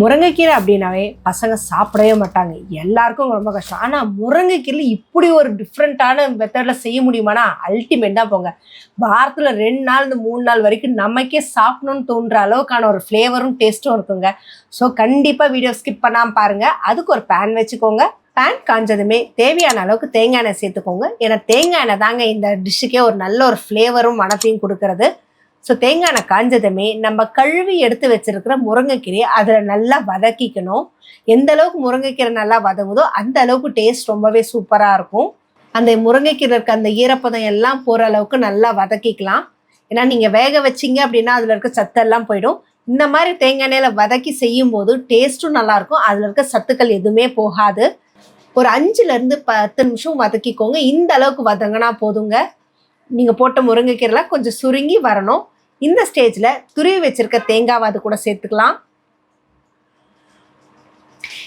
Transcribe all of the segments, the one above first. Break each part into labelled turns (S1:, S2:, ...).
S1: முருங்கைக்கீரை அப்படின்னாவே பசங்க சாப்பிடவே மாட்டாங்க. எல்லாருக்கும் ரொம்ப கஷ்டம். ஆனால் முருங்கைக்கீரை இப்படி ஒரு டிஃப்ரெண்ட்டான மெத்தடில் செய்ய முடியுமானா அல்டிமேட் தான் போங்க. வாரத்தில் ரெண்டு நாள் இந்த மூணு நாள் வரைக்கும் நமக்கே சாப்பிடணும்னு தோன்ற அளவுக்கான ஒரு ஃப்ளேவரும் டேஸ்ட்டும் இருக்குங்க. ஸோ கண்டிப்பாக வீடியோ ஸ்கிப் பண்ணாமல் பாருங்கள் அதுக்கு ஒரு பேன் வச்சுக்கோங்க. பேன் காஞ்சதுமே தேவையான அளவுக்கு தேங்காய் எண்ணெய் சேர்த்துக்கோங்க. ஏன்னா தேங்காய் எண்ணெய் தாங்க இந்த டிஷ்ஷுக்கே ஒரு நல்ல ஒரு ஃப்ளேவரும் மனத்தையும் கொடுக்கறது. ஸோ தேங்காய் எண்ணெய் காஞ்சதுமே நம்ம கழுவி எடுத்து வச்சிருக்கிற முருங்கைக்கீரையை அதில் நல்லா வதக்கிக்கணும். எந்த அளவுக்கு முருங்கைக்கீரை நல்லா வதங்குதோ அந்த அளவுக்கு டேஸ்ட் ரொம்பவே சூப்பராக இருக்கும். அந்த முருங்கைக்கீரை இருக்க அந்த ஈரப்பதம் எல்லாம் போகிற அளவுக்கு நல்லா வதக்கிக்கலாம். ஏன்னா நீங்கள் வேக வச்சீங்க அப்படின்னா அதில் இருக்க சத்தெல்லாம் போயிடும். இந்த மாதிரி தேங்காய் எண்ணெயில் வதக்கி செய்யும் போது டேஸ்ட்டும் நல்லாயிருக்கும் அதில் இருக்க சத்துக்கள் எதுவுமே போகாது. ஒரு அஞ்சுலேருந்து பத்து நிமிஷம் வதக்கிக்கோங்க. இந்த அளவுக்கு வதங்கினா போதுங்க. நீங்கள் போட்ட முருங்கைக்கீரைலாம் கொஞ்சம் சுருங்கி வரணும். இந்த ஸ்டேஜில் துருவி வச்சுருக்க தேங்காவை அது கூட சேர்த்துக்கலாம்.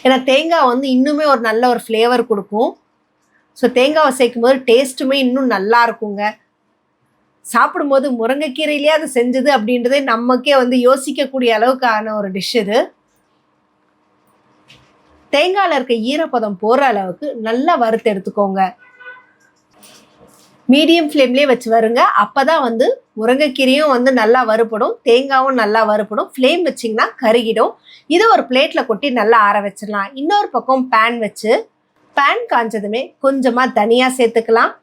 S1: ஏன்னா தேங்காய் வந்து இன்னுமே ஒரு நல்ல ஒரு ஃப்ளேவர் கொடுக்கும். ஸோ தேங்காவை சேர்க்கும் போது டேஸ்ட்டுமே இன்னும் நல்லா இருக்குங்க. சாப்பிடும்போது முருங்கைக்கீரையிலேயே அது செஞ்சது அப்படின்றதே நமக்கே வந்து யோசிக்கக்கூடிய அளவுக்கான ஒரு டிஷ் இது. தேங்காயில் இருக்க ஈரப்பதம் போகிற அளவுக்கு நல்லா வறுத்து எடுத்துக்கோங்க. மீடியம் ஃப்ளேம்லேயே வச்சு வருங்க. அப்போ தான் வந்து முருங்கைக்கீரையும் வந்து நல்லா வறுபடும். தேங்காவும் நல்லா வறுப்படும் ஃப்ளேம் வச்சிங்கன்னா கருகிடும். இதை ஒரு பிளேட்டில் கொட்டி நல்லா ஆற வச்சிடலாம். இன்னொரு பக்கம் பேன் வச்சு பேன் காஞ்சதுமே கொஞ்சமாக தனியாக சேர்த்துக்கலாம்.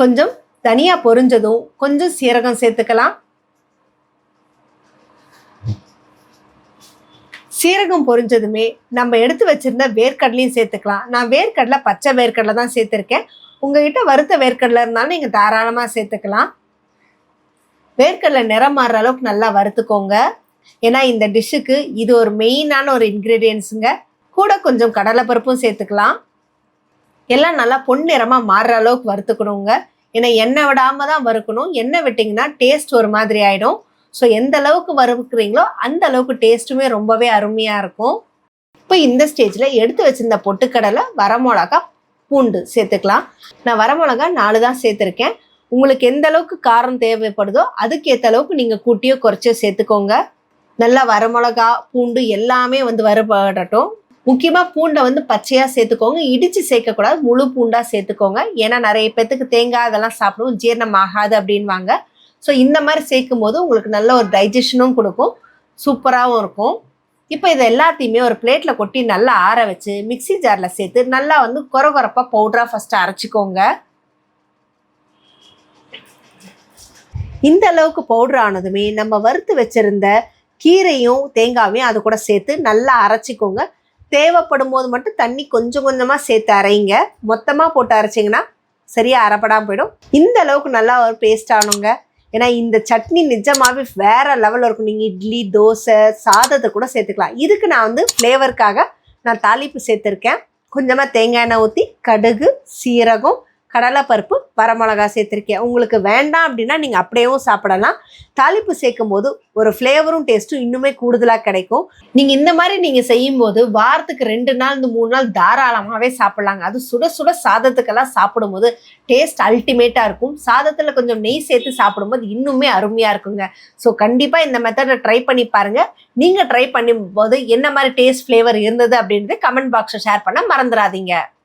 S1: கொஞ்சம் தனியாக பொரிஞ்சதும் கொஞ்சம் சீரகம் சேர்த்துக்கலாம். சீரகம் பொரிஞ்சதுமே நம்ம எடுத்து வச்சிருந்த வேர்க்கடலையும் சேர்த்துக்கலாம். நான் வேர்க்கடலை பச்சை வேர்க்கடலை தான் சேர்த்துருக்கேன். உங்ககிட்ட வறுத்த வேர்க்கடலை இருந்தாலும் நீங்கள் தாராளமாக சேர்த்துக்கலாம். வேர்க்கடலை நிறம் மாறுற அளவுக்கு நல்லா வறுத்துக்கோங்க. ஏன்னா இந்த டிஷ்ஷுக்கு இது ஒரு மெயினான ஒரு இன்க்ரீடியன்ஸுங்க. கூட கொஞ்சம் கடலைப்பருப்பும் சேர்த்துக்கலாம். எல்லாம் நல்லா பொன்னிறமாக மாறுற அளவுக்கு வறுத்துக்கணுங்க. ஏன்னா எண்ணெய் விடாமல் தான் வறுக்கணும். எண்ணெய் விட்டிங்கன்னா டேஸ்ட் ஒரு மாதிரி ஆகிடும் ஸோ எந்த அளவுக்கு வறுக்கிறீங்களோ அந்த அளவுக்கு டேஸ்ட்டுமே ரொம்பவே அருமையாக இருக்கும். இப்போ இந்த ஸ்டேஜில் எடுத்து வச்சிருந்த பொட்டுக்கடலை வரமிளகா பூண்டு சேர்த்துக்கலாம். நான் வரமிளகா நாலு தான் சேர்த்துருக்கேன். உங்களுக்கு எந்த அளவுக்கு காரம் தேவைப்படுதோ அதுக்கேற்ற அளவுக்கு நீங்கள் கூட்டியோ குறைச்சோ சேர்த்துக்கோங்க. நல்லா வரமிளகா பூண்டு எல்லாமே வந்து வரப்படட்டும். முக்கியமாக பூண்டை வந்து பச்சையாக சேர்த்துக்கோங்க. இடித்து சேர்க்கக்கூடாது. முழு பூண்டாக சேர்த்துக்கோங்க. ஏன்னா நிறைய பேத்துக்கு தேங்காய் அதெல்லாம் சாப்பிடுவோம் ஜீரணம் ஆகாது அப்படின்வாங்க. ஸோ இந்த மாதிரி சேர்க்கும் போது உங்களுக்கு நல்ல ஒரு டைஜஷனும் கொடுக்கும். சூப்பராகவும் இருக்கும். இப்போ இதை எல்லாத்தையுமே ஒரு பிளேட்டில் கொட்டி நல்லா ஆற வச்சு மிக்ஸி ஜாரில் சேர்த்து நல்லா வந்து கொர கொரப்பாக பவுடராக ஃபஸ்ட்டு அரைச்சிக்கோங்க. இந்த அளவுக்கு பவுடர் ஆனதுமே நம்ம வறுத்து வச்சிருந்த கீரையும் தேங்காயும் அது கூட சேர்த்து நல்லா அரைச்சிக்கோங்க. தேவைப்படும் போது மட்டும் தண்ணி கொஞ்சம் கொஞ்சமாக சேர்த்து அரைங்க. மொத்தமாக போட்டு அரைச்சிங்கன்னா சரியாக அரைப்படாமல் போயிடும். இந்த அளவுக்கு நல்லா ஒரு பேஸ்ட் ஆனுங்க ஏன்னா இந்த சட்னி நிஜமாகவே வேற லெவலில் இருக்கும். நீங்கள் இட்லி தோசை சாதத்தை கூட சேர்த்துக்கலாம். இதுக்கு நான் வந்து ஃப்ளேவருக்காக நான் தாளிப்பு சேர்த்துருக்கேன். கொஞ்சமாக தேங்காய் எண்ணெய் ஊற்றி கடுகு சீரகம் கடலைப்பருப்பு வரமிளகா சேர்த்துருக்கேன். உங்களுக்கு வேண்டாம் அப்படின்னா நீங்கள் அப்படியேவும் சாப்பிடலாம். தாளிப்பு சேர்க்கும் போது ஒரு ஃப்ளேவரும் டேஸ்ட்டும் இன்னுமே கூடுதலாக கிடைக்கும். நீங்கள் இந்த மாதிரி நீங்கள் செய்யும்போது வாரத்துக்கு ரெண்டு நாள் இந்த மூணு நாள் தாராளமாகவே சாப்பிட்லாங்க. அது சுட சுட சாதத்துக்கெல்லாம் சாப்பிடும்போது டேஸ்ட் அல்டிமேட்டாக இருக்கும். சாதத்தில் கொஞ்சம் நெய் சேர்த்து சாப்பிடும்போது இன்னுமே அருமையாக இருக்குங்க. ஸோ கண்டிப்பாக இந்த மெத்தடை ட்ரை பண்ணி பாருங்கள் நீங்கள் ட்ரை பண்ணும்போது என்ன மாதிரி டேஸ்ட் ஃப்ளேவர் இருந்தது அப்படின்றது கமெண்ட் பாக்ஸில் ஷேர் பண்ண மறந்துடாதீங்க.